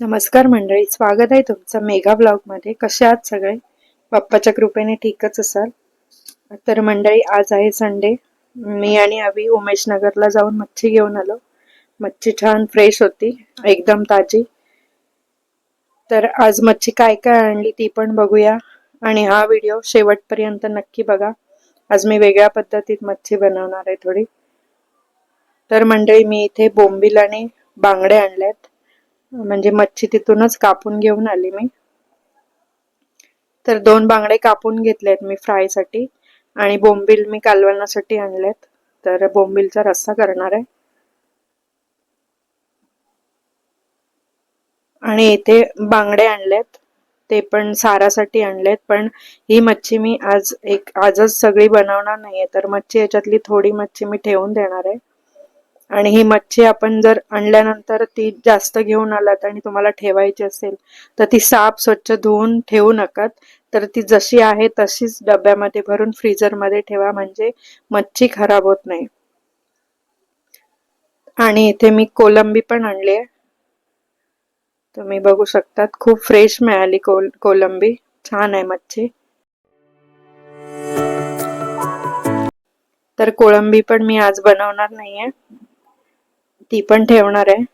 नमस्कार मंडळी स्वागत आहे तुमचं मेगा ब्लॉगमध्ये कसे आहात सगळे? बाप्पाच्या कृपेने ठीकच असाल. तर मंडळी आज आहे संडे मी आणि अभि उमेश नगरला जाऊन मच्छी घेऊन आलो. मच्छी छान फ्रेश होती एकदम ताजी. तर आज मच्छी काय काय आणली ती पण बघूया. आणि हा व्हिडिओ शेवटपर्यंत नक्की बघा. आज मी वेगळ्या पद्धतीत मच्छी बनवणार आहे थोडी. तर मंडळी मी इथे बोंबिल आणि बांगडे आणल्यात म्हणजे मच्छी तिथूनच कापून घेऊन आली मी. तर दोन बांगडे कापून घेतलेत मी फ्रायसाठी आणि बोंबील मी कालवण्यासाठी आणलेत. तर बोंबीलचा रस्सा करणार आहे. आणि इथे बांगडे आणलेत. ते पण सारासाठी आणलेत. पण ही मच्छी मी आज एक आजच सगळी बनवणार नाहीये. तर मच्छी याच्यातली थोडी मच्छी मी ठेवून देणार आहे. आणि ही मच्छी आपण जर आणल्यानंतर ती जास्त घेऊन आलात आणि तुम्हाला ठेवायची असेल तर ती साफ स्वच्छ धुवून ठेवू नकात. तर ती जशी आहे तशीच डब्यामध्ये भरून फ्रीजरमध्ये ठेवा म्हणजे मच्छी खराब होत नाही. आणि इथे मी कोलंबी पण आणली आहे. तुम्ही बघू शकतात खूप फ्रेश मिळाली कोल कोलंबी. छान आहे मच्छी. तर कोळंबी पण मी आज बनवणार नाहीये. ती पण ठेवणार आहे.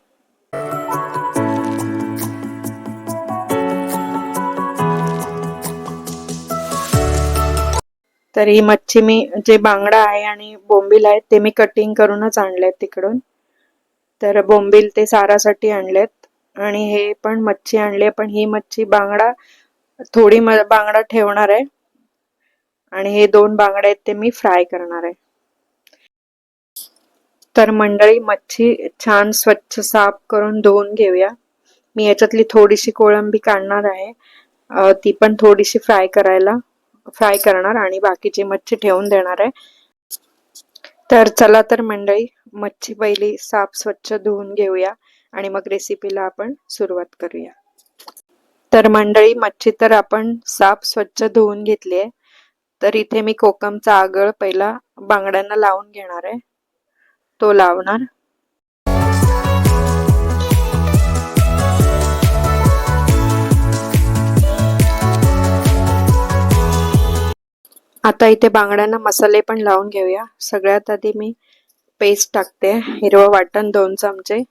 तर ही मच्छी मी जे बांगडा आहे आणि बोंबील आहेत ते मी कटिंग करूनच आणलेत तिकडून. तर बोंबील ते सारासाठी आणलेत आणि हे पण मच्छी आणली पण ही मच्छी बांगडा थोडी बांगडा ठेवणार आहे. आणि हे दोन बांगडे आहेत ते मी फ्राय करणार आहे. तर मंडळी मच्छी छान स्वच्छ साफ करून धुवून घेऊया. मी याच्यातली थोडीशी कोळंबी काढणार आहे. ती पण थोडीशी फ्राय करायला फ्राय करणार आणि बाकीची मच्छी ठेवून देणार आहे. तर चला तर मंडळी मच्छी पहिली साफ स्वच्छ धुवून घेऊया आणि मग रेसिपीला आपण सुरुवात करूया. तर मंडळी मच्छी तर आपण साफ स्वच्छ धुवून घेतली आहे. तर इथे मी कोकमचा आगळ पहिला बांगड्यांना लावून घेणार आहे. तो लावणार. आता इथे बांगड्यांना मसाले पण लावून घेऊया. सगळ्यात आधी मी पेस्ट टाकते. हिरवं वाटण दोन चमचे.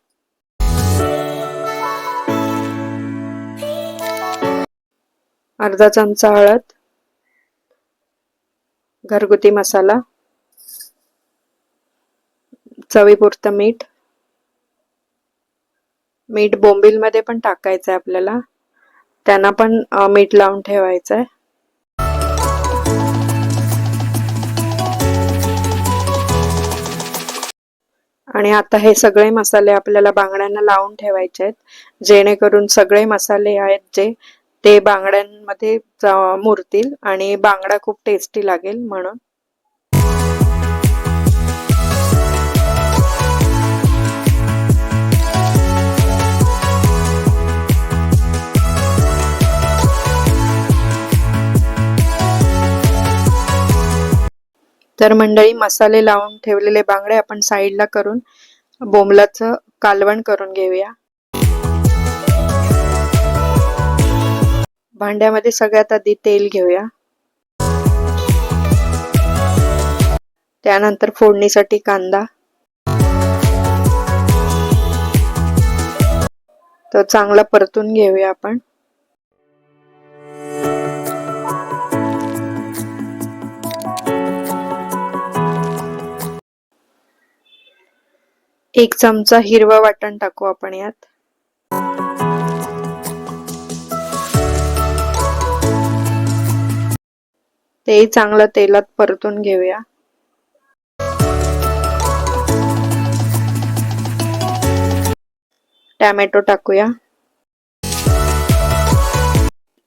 अर्धा चमचा हळद. घरगुती मसाला. चवीपुरतं मीठ. मीठ बोंबीलमध्ये पण टाकायचं आहे आपल्याला. त्यांना पण मीठ लावून ठेवायचं आहे आणि आता हे सगळे मसाले आपल्याला बांगड्यांना लावून ठेवायचे आहेत. जेणेकरून सगळे मसाले आहेत जे ते बांगड्यांमध्ये मुरतील आणि बांगडा खूप टेस्टी लागेल म्हणून. तर मंडळी मसाले लावून ठेवलेले बांगडे आपण साईडला करून बोंबलाचं कालवण करून घेऊया. भांड्यामध्ये सगळ्यात आधी तेल घेऊया. त्यानंतर फोडणीसाठी कांदा. तो चांगला परतून घेऊया आपण. एक चमचा हिरवा वाटण टाकू आपण यात. ते चांगलं तेलात परतून घेऊया. टॅमॅटो टाकूया.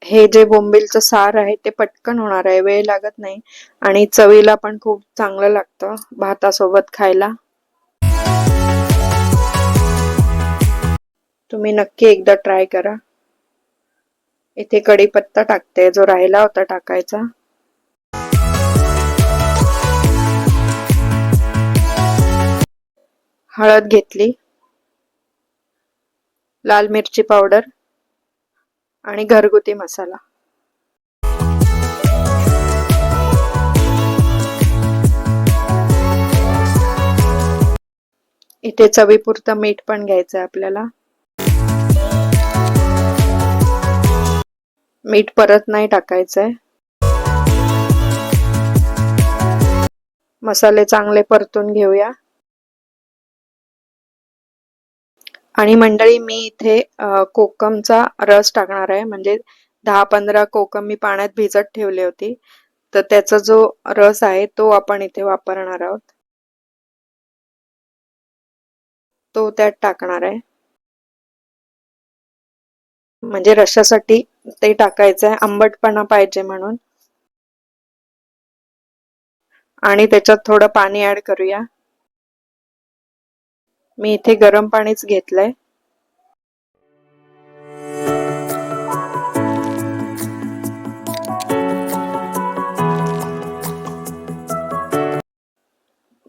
हे जे बोंबिलचं सार आहे ते पटकन होणार आहे वेळ लागत नाही आणि चवीला पण खूप चांगलं लागतं भातासोबत खायला. तुम्ही नक्की एकदा ट्राय करा. इथे कढीपत्ता टाकते. जो राहिला होता टाकायचा. हळद घेतली. लाल मिरची पावडर आणि घरगुती मसाला. इथे चवीपुरतं मीठ पण घ्यायचं आहे आपल्याला. मीठ परत नाही टाकायचंय. मसाले चांगले परतून घेऊया. आणि मंडळी मी इथे कोकमचा रस टाकणार आहे. म्हणजे दहा पंधरा कोकम मी पाण्यात भिजत ठेवली होती. तर त्याचा जो रस आहे तो आपण इथे वापरणार आहोत. तो त्यात टाकणार आहे. म्हणजे रशासाठी ते टाकायचं आहे आंबटपणा पाहिजे म्हणून. आणि त्याच्यात थोडं पाणी ऍड करूया. मी इथे गरम पाणीच घेतलंय.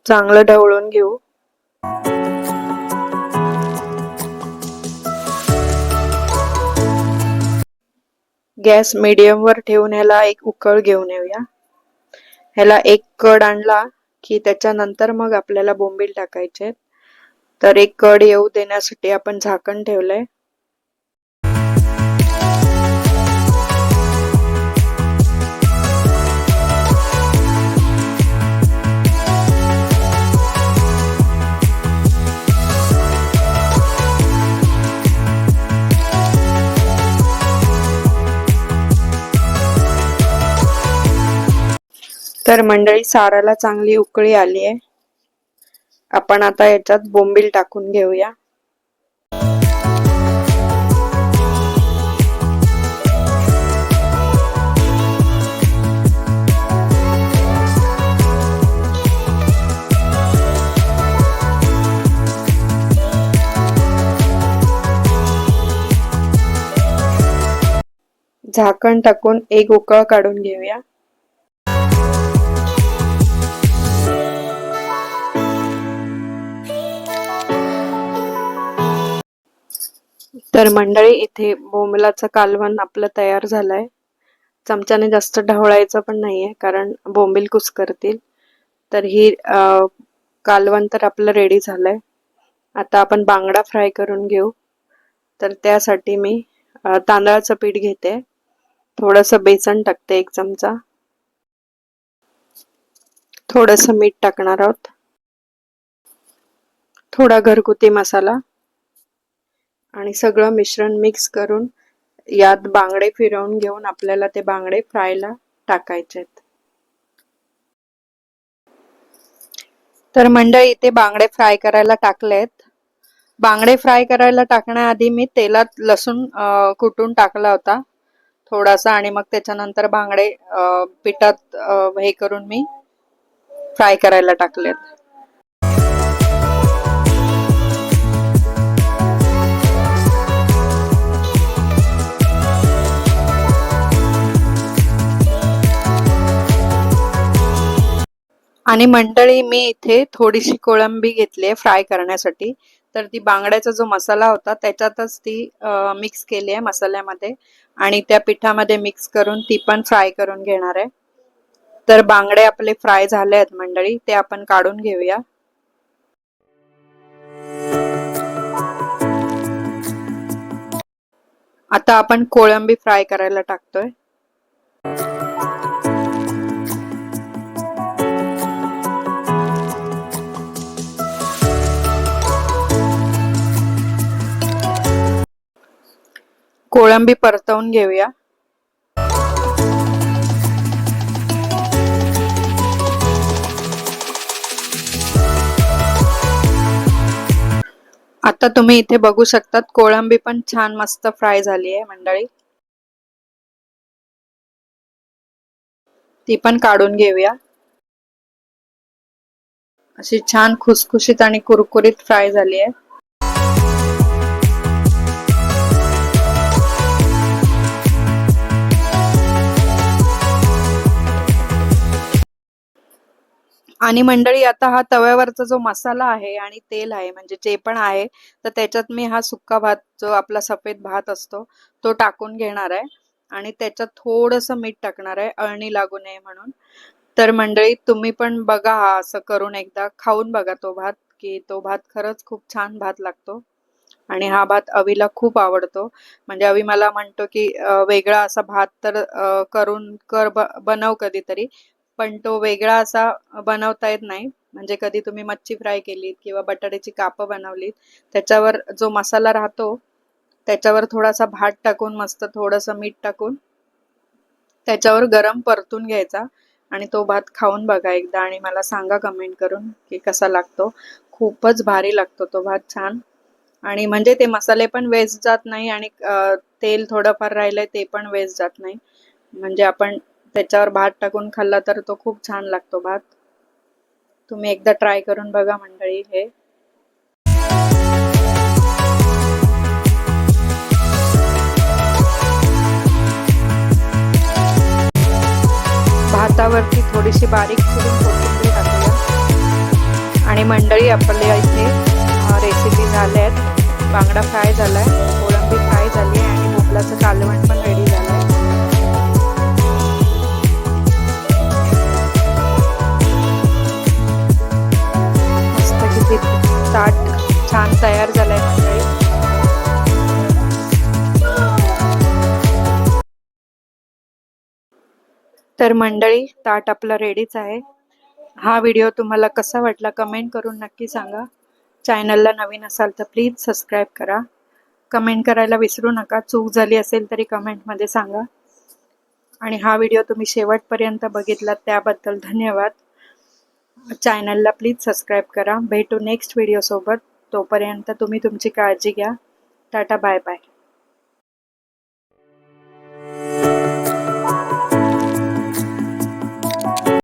चांगलं ढवळून घेऊ. गॅस मीडियम वर ठेवून ह्याला एक उकळ घेऊन येऊया. ह्याला एक कड आणला की त्याच्यानंतर मग आपल्याला बोंबील टाकायचे तर एक कड येऊ देण्यासाठी आपण झाकण ठेवलंय. तर मंडळी साराला चांगली उकळी आली आहे आपण आता याच्यात बोंबील टाकून घेऊया. झाकण टाकून एक उकळ काढून घेऊया. तर मंडळी इथे बोंबलाचं कालवण आपलं तयार झालंय. चमच्याने जास्त ढवळायचं पण नाहीये कारण बोंबील कुसकरतील. तर ही कालवण तर आपलं रेडी झालंय. आता आपण बांगडा फ्राय करून घेऊ. तर त्यासाठी मी तांदळाचं पीठ घेते. थोडस बेसन टाकते एक चमचा. थोडस मीठ टाकणार आहोत. थोडा घरगुती मसाला. आणि सगळं मिश्रण मिक्स करून यात बांगडे फिरवून घेऊन आपल्याला ते बांगडे फ्रायला टाकायचे तर मंडळी इथे बांगडे फ्राय करायला टाकलेत. बांगडे फ्राय करायला टाकण्याआधी मी तेलात लसूण कुटून टाकला होता. थोडासा आणि मग त्याच्यानंतर बांगडे पिठात हे करून मी फ्राय करायला टाकलेत. आणि मंडळी मी इथे थोडीशी कोळंबी घेतली आहे फ्राय करण्यासाठी. तर ती बांगड्याचा जो मसाला होता त्याच्यातच ती मिक्स केली आहे मसाल्यामध्ये. आणि त्या पिठामध्ये मिक्स करून ती पण फ्राय करून घेणार आहे. तर बांगडे आपले फ्राय झाले आहेत मंडळी ते आपण काढून घेऊया. आता आपण कोळंबी फ्राय करायला टाकतोय. कोळंबी परतवून घेऊया. आता तुम्ही इथे बघू शकतात कोळंबी पण छान मस्त फ्राय झाली आहे मंडळी. ती पण काढून घेऊया. अशी छान खुसखुशीत आणि कुरकुरीत फ्राय झाली आहे. आणि मंडळी आता हा तव्यावरचा जो मसाला आहे आणि तेल आहे म्हणजे जे पण आहे तर त्याच्यात मी हा सुक्का भात जो आपला सफेद भात असतो तो टाकून घेणार आहे. आणि त्याच्यात थोडंसं मीठ टाकणार आहे अळणी लागू नये म्हणून. तर मंडळी तुम्ही पण बघा हा असं करून एकदा. खाऊन बघा तो भात की तो भात खरंच खूप छान भात लागतो. आणि हा भात अवीला खूप आवडतो. म्हणजे अवी मला म्हणतो की वेगळा असा भात तर करून कर बनव कधीतरी. पण तो वेगळा असा बनवता येत नाही. म्हणजे कधी तुम्ही मच्छी फ्राय केलीत किंवा बटाट्याची कापं बनवलीत त्याच्यावर जो मसाला राहतो त्याच्यावर थोडासा भात टाकून मस्त थोडंसं मीठ टाकून त्याच्यावर गरम परतून घ्यायचा आणि तो भात खाऊन बघा एकदा आणि मला सांगा कमेंट करून की कसा लागतो. खूपच भारी लागतो तो भात छान. आणि म्हणजे ते मसाले पण वेस्ट जात नाही आणि तेल थोडंफार राहिलंय ते पण वेस्ट जात नाही. म्हणजे आपण त्याच्यावर भात टाकून खाल्ला तर तो खूप छान लागतो भात. तुम्ही एकदा ट्राय करून बघा मंडळी हे. भातावरती थोडीशी बारीक चिरून कोथिंबीर टाकूया. आणि मंडळी आपल्या इथे रेसिपी झाल्या आहेत बांगडा फ्राय झालाय कोळंबी फ्राय झाली आहे आणि भोपळाचं कालवण पण रेडी तर मंडळी ताट आपला रेडीच आहे. हा व्हिडिओ तुम्हाला कसा वाटला कमेंट करून नक्की सांगा. चॅनलला नवीन असाल तर प्लीज सबस्क्राईब करा. कमेंट करायला विसरू नका. चूक झाली असेल तरी कमेंटमध्ये सांगा. आणि हा व्हिडिओ तुम्ही शेवटपर्यंत बघितलात त्याबद्दल धन्यवाद. चॅनलला प्लीज सबस्क्राईब करा. भेटू नेक्स्ट व्हिडिओसोबत तोपर्यंत तुम्ही तुमची काळजी घ्या. Tata bye bye